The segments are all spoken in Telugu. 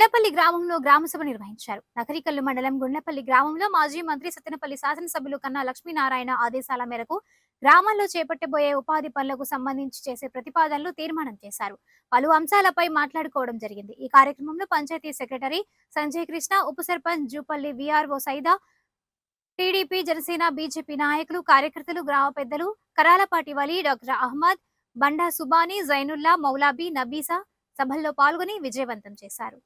గుండ్లపల్లి గ్రామంలో గ్రామసభ నిర్వహించారు. నకరికల్లు మండలం గుండ్లపల్లి గ్రామంలో మాజీ మంత్రి సత్తెనపల్లి శాసనసభ్యులు కన్నా లక్ష్మీనారాయణ ఆదేశాల మేరకు గ్రామాల్లో చేపట్టబోయే ఉపాధి పనులకు సంబంధించి చేసే ప్రతిపాదనలు తీర్మానం చేశారు. పలు అంశాలపై మాట్లాడుకోవడం జరిగింది. ఈ కార్యక్రమంలో పంచాయతీ సెక్రటరీ సంజయ్ కృష్ణ ఉప sarpanch Jupalli VRO Saida TDP Janasena BJP నాయకులు కార్యకర్తలు గ్రామ పెద్దలు కరాలపాటి వలి డాక్టర్ అహ్మద్ బండా సుబానీ జైనుల్లా మౌలాబీ నబీసా సభల్లో పాల్గొని విజయవంతం చేశారు.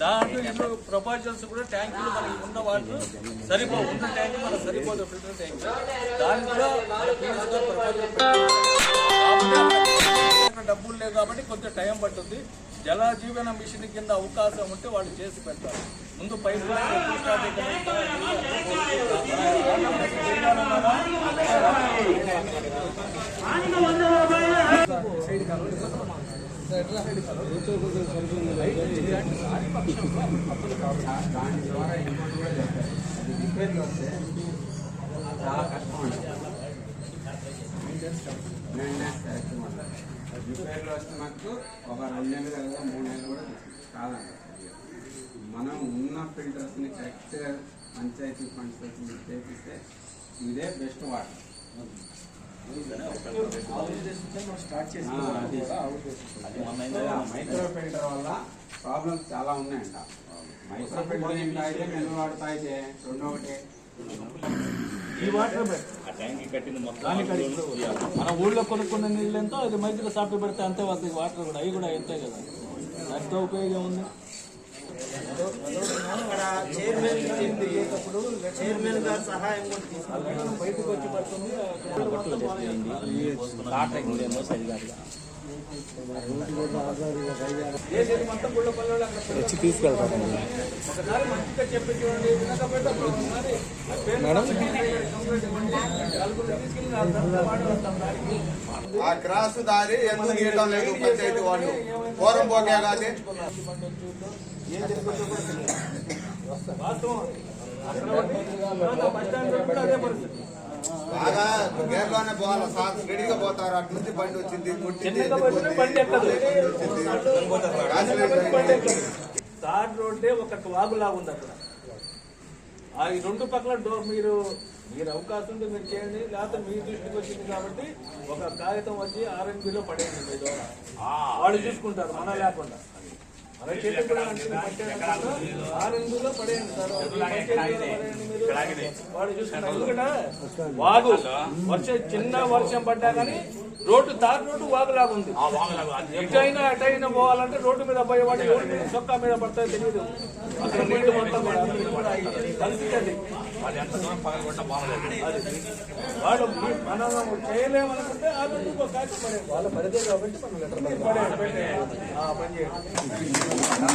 దాంట్లో ఇప్పుడు ప్రపోజల్స్ కూడా ట్యాంకులు మనకి ఉన్న వాటర్ సరిపో ఉన్న ట్యాంక్ మనకు సరిపోదు ఫిల్టర్ ట్యాంక్. దాని కూడా డబ్బులు లేవు కాబట్టి కొంచెం టైం పడుతుంది. జల జీవన మిషన్ కింద అవకాశం ఉంటే వాళ్ళు చేసి పెడతారు. ముందు పైప్ లైన్ స్టార్ట్ దాని ద్వారా ఇంకోటి కూడా చెప్పారు అది రిపేర్లు వస్తే చాలా కష్టం అండి మెయింటెనెన్స్ కరెక్ట్ మాట రిపేర్లు వస్తే మాకు ఒక రెండు నెలలు కదా మూడు నెలలు కూడా కాదండి మనం ఉన్న ఫిల్టర్స్ని కరెక్ట్గా పంచాయతీ ఫండ్స్ చేపిస్తే ఇదే బెస్ట్ వాటర్. మైక్రో ఫిల్టర్ వల్ల ప్రాబ్లమ్స్ చాలా ఉన్నాయంట మైక్రో ఫిల్టర్ అయితే మెను వాటర్ తాగితే రెండు ఒకటి. ఈ వాటర్ మన ఊళ్ళో కొనుక్కున్న నీళ్ళు ఎంతో అది మైక్రో సాఫ్ట్ పెడితే అంతే వస్తుంది వాటర్ కూడా. అవి కూడా అంతే కదా. దాంతో ఉపయోగం ఉంది. అక్కడ చైర్మన్ ఇచ్చేటప్పుడు చైర్మన్ గారి సహాయం కూడా బయటకు వచ్చి పడుతుంది వచ్చి చెప్పి మేడం? ఆ క్రాస్ దారి ఎందుకు గీయడం లేదు పంచాయతీ వాళ్ళు? పూర్వం పోకే కాదు బాగా గేర్లోనే పోవాలి. సార్ రెడీగా పోతారు. అటు నుంచి బండి వచ్చింది కొట్టింది. థర్డ్ రోడ్డే ఒక వాగులాగా ఉంది అక్కడ. ఈ రెండు పక్కల డోర్ మీరు మీరు అవకాశం ఉంటే మీరు చేయండి. లేకపోతే మీ దృష్టికి వచ్చింది కాబట్టి ఒక కాగితం వచ్చి ఆర్ఎన్బిలో పడేయండి మీ ద్వారా వాళ్ళు చూసుకుంటారు మన లేకుండా. మన కూడా ఆర్ఎన్బిలో పడేయండి సార్. వాళ్ళు చూసుకుంటారు. ఎందుకంటే వాగు వర్షం చిన్న వర్షం పడ్డా కానీ రోడ్డు తార్ రోడ్డు వాగులాగా ఉంది ఎటైనా అటైనా పోవాలంటే రోడ్డు మీద పోయేవాడు రోడ్డు మీద చొక్కా మీద పడతాయో తెలియదు అక్కడ నీళ్ళు మొత్తం పరిస్థితి అది. మీ- మనం చేయలేమనుకుంటే ఆ రోజు ఇంకో. వాళ్ళ పరిధి కాబట్టి మనం లెటర్. ఆ, పని చేయండి.